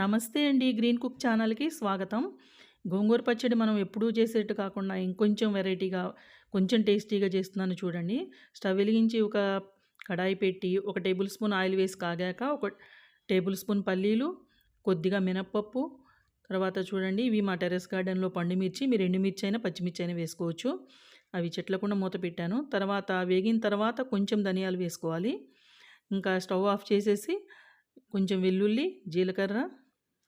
నమస్తే అండి green cook ఛానల్కి స్వాగతం. గోంగూర పచ్చడి మనం ఎప్పుడూ చేసేట్టు కాకుండా ఇంకొంచెం వెరైటీగా కొంచెం టేస్టీగా చేస్తున్నాను చూడండి. స్టవ్ వెలిగించి ఒక కడాయి పెట్టి ఒక టేబుల్ స్పూన్ ఆయిల్ వేసి కాగాక ఒక టేబుల్ స్పూన్ పల్లీలు కొద్దిగా మినప్పప్పు తర్వాత చూడండి ఇవి మా టెరెస్ గార్డెన్లో పండుమిర్చి మీరు ఎండుమిర్చి అయినా పచ్చిమిర్చి అయినా వేసుకోవచ్చు. అవి చెట్లకుండా మూత పెట్టాను. తర్వాత వేగిన తర్వాత కొంచెం ధనియాలు వేసుకోవాలి. ఇంకా స్టవ్ ఆఫ్ చేసేసి కొంచెం వెల్లుల్లి జీలకర్ర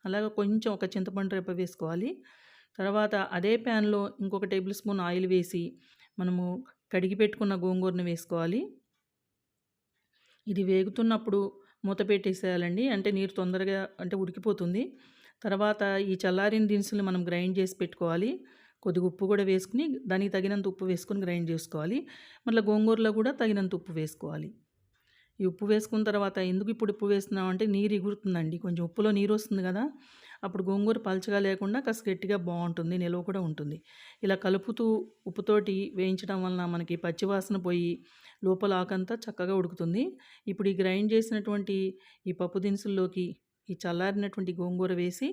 అలాగే కొంచెం ఒక చింతపండు రెప్ప వేసుకోవాలి. తర్వాత అదే ప్యాన్లో ఇంకొక టేబుల్ స్పూన్ ఆయిల్ వేసి మనము కడిగి పెట్టుకున్న గోంగూరను వేసుకోవాలి. ఇది వేగుతున్నప్పుడు మూత పెట్టేసేయాలండి. అంటే నీరు తొందరగా అంటే ఉడికిపోతుంది. తర్వాత ఈ చల్లారిన దినుసులు మనం గ్రైండ్ చేసి పెట్టుకోవాలి. కొద్దిగా ఉప్పు కూడా వేసుకుని దానికి తగినంత ఉప్పు వేసుకుని గ్రైండ్ చేసుకోవాలి. మళ్ళీ గోంగూరలో కూడా తగినంత ఉప్పు వేసుకోవాలి. ఈ ఉప్పు వేసుకున్న తర్వాత ఎందుకు ఇప్పుడు ఉప్పు వేస్తున్నాం అంటే నీరు ఎగురుతుందండి. కొంచెం ఉప్పులో నీరు వస్తుంది కదా. అప్పుడు గోంగూర పలచగా లేకుండా కాస్త గట్టిగా బాగుంటుంది. నిల్వ కూడా ఉంటుంది. ఇలా కలుపుతూ ఉప్పుతోటి వేయించడం వలన మనకి పచ్చివాసన పోయి లోపల ఆకంతా చక్కగా ఉడుకుతుంది. ఇప్పుడు ఈ గ్రైండ్ చేసినటువంటి ఈ పప్పు దినుసుల్లోకి ఈ చల్లారినటువంటి గోంగూర వేసి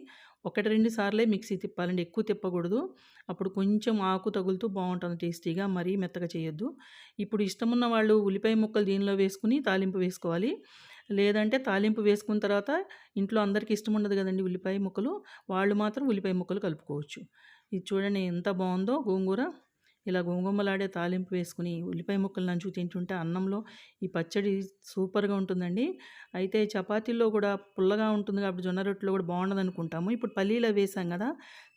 ఒకటి రెండు సార్లే మిక్సీ తిప్పాలండి. ఎక్కువ తిప్పకూడదు. అప్పుడు కొంచెం ఆకు తగులుతూ బాగుంటుంది టేస్టీగా. మరీ మెత్తగా చేయొద్దు. ఇప్పుడు ఇష్టమున్న వాళ్ళు ఉల్లిపాయ ముక్కలు దీనిలో వేసుకుని తాలింపు వేసుకోవాలి. లేదంటే తాలింపు వేసుకున్న తర్వాత ఇంట్లో అందరికీ ఇష్టం ఉండదు కదండి ఉల్లిపాయ ముక్కలు. వాళ్ళు మాత్రం ఉల్లిపాయ ముక్కలు కలుపుకోవచ్చు. ఇది చూడండి ఎంత బాగుందో గోంగూర. ఇలా గుమగుమలాడే తాలింపు వేసుకుని ఉల్లిపాయ ముక్కలు నంచు తింటుంటే అన్నంలో ఈ పచ్చడి సూపర్గా ఉంటుందండి. అయితే చపాతీల్లో కూడా పుల్లగా ఉంటుంది కాబట్టి జొన్న రొట్టెలో కూడా బాగుండదు అనుకుంటాము. ఇప్పుడు పల్లీలో వేసాం కదా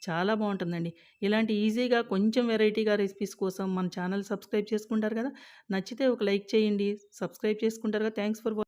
చాలా బాగుంటుందండి. ఇలాంటి ఈజీగా కొంచెం వెరైటీగా రెసిపీస్ కోసం మన ఛానల్ సబ్స్క్రైబ్ చేసుకుంటారు కదా నచ్చితే ఒక లైక్ చేయండి. సబ్స్క్రైబ్ చేసుకుంటారు కదా థ్యాంక్స్ ఫర్